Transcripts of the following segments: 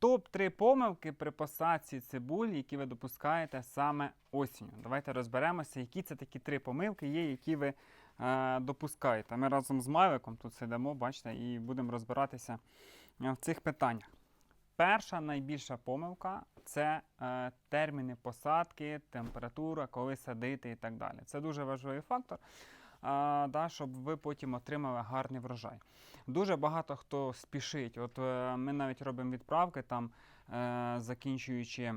Топ-3 помилки при посадці цибулі, які ви допускаєте саме осінню. Давайте розберемося, які це такі три помилки є, які ви е, допускаєте. Ми разом з Мавиком тут сидимо, бачите, і будемо розбиратися е, в цих питаннях. Перша найбільша помилка це е, терміни посадки, температура, коли садити і так далі. Це дуже важливий фактор, е, да, щоб ви потім отримали гарний врожай. Дуже багато хто спішить. От е, ми навіть робимо відправки, там, е, закінчуючи.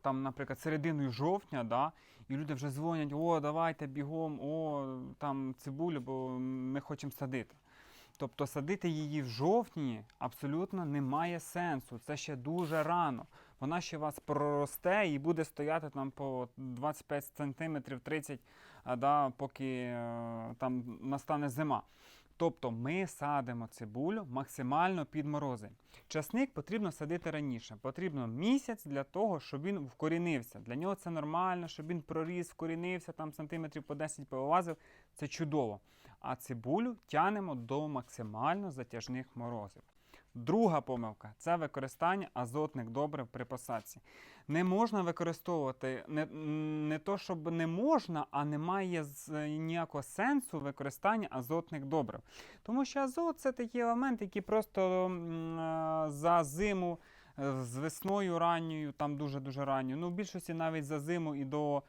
Там, наприклад, серединою жовтня, да, і люди вже дзвонять, о, давайте бігом, о, там цибулю, бо ми хочемо садити. Тобто садити її в жовтні абсолютно немає сенсу. Це ще дуже рано. Вона ще вас проросте і буде стояти там по 25 см 30 а, да, поки е, там настане зима. Тобто ми садимо цибулю максимально під морози. Часник потрібно садити раніше. Потрібно місяць для того, щоб він вкорінився. Для нього це нормально, щоб він проріс, вкорінився, там сантиметрів по 10 повилазив. Це чудово. А цибулю тянемо до максимально затяжних морозів. Друга помилка це використання азотних добрив при посадці. Не можна використовувати не, не то, щоб не можна, а немає ніякого сенсу використання азотних добрив. Тому що азот це такий елемент, який просто е, за зиму е, з весною ранньою, там дуже-дуже ранньою, ну в більшості навіть за зиму і до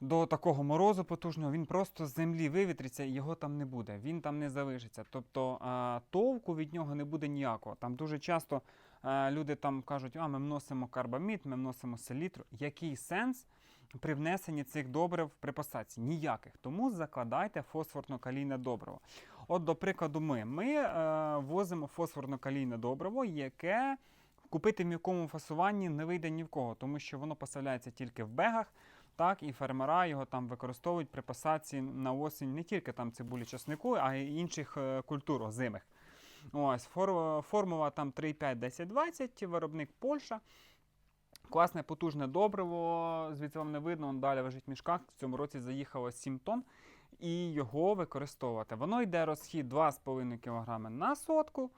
до такого морозу потужного він просто з землі вивітриться і його там не буде. Він там не залишиться. Тобто е, товку від нього не буде ніякого. Там дуже часто е, люди там кажуть, а ми вносимо карбамід, ми вносимо селітру. Який сенс при внесенні цих добрив при посадці? Ніяких. Тому закладайте фосфорно-калійне добриво. От, до прикладу, ми, ми е, возимо фосфорно-калійне добриво, яке купити в м'якому фасуванні не вийде ні в кого, тому що воно поставляється тільки в бегах. Так, і фермера його там використовують при посадці на осінь не тільки там цибулі часнику, а й інших е, культур озимих. Ось, фор- формула там 3,5, 10, 20, виробник Польща. Класне потужне добриво, звідси вам не видно, он далі лежить в мішках. В цьому році заїхало 7 тонн. І його використовувати. Воно йде розхід 2,5 кг на сотку.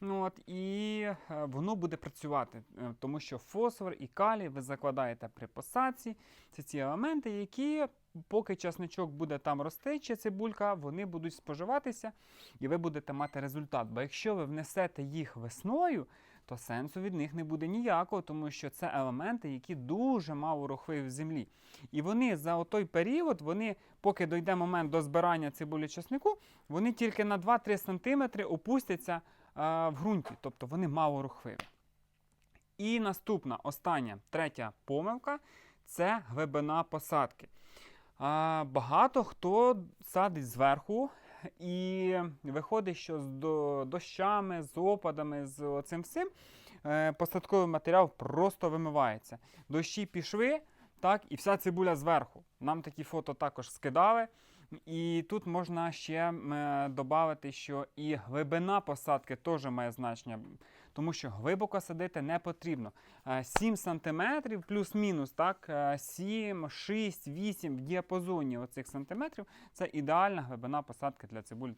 Ну, от, і е, воно буде працювати, е, тому що фосфор і калій ви закладаєте при посадці. Це ці елементи, які, поки часничок буде там рости, чи цибулька, вони будуть споживатися, і ви будете мати результат. Бо якщо ви внесете їх весною, то сенсу від них не буде ніякого, тому що це елементи, які дуже мало рухливі в землі. І вони за той період, вони, поки дойде момент до збирання цибулі часнику, вони тільки на 2-3 см опустяться е, в ґрунті, тобто вони мало рухливі. І наступна, остання, третя помилка це глибина посадки. А, багато хто садить зверху, і виходить, що з дощами, з опадами, з цим всім е, посадковий матеріал просто вимивається. Дощі пішли, так, і вся цибуля зверху. Нам такі фото також скидали. І тут можна ще додати, що і глибина посадки теж має значення, тому що глибоко садити не потрібно. Е, 7 см плюс-мінус, так, е, 7, 6, 8 в діапазоні оцих сантиметрів це ідеальна глибина посадки для цибулі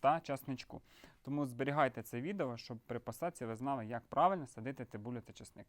та часничку. Тому зберігайте це відео, щоб при посадці ви знали, як правильно садити цибулю та часник.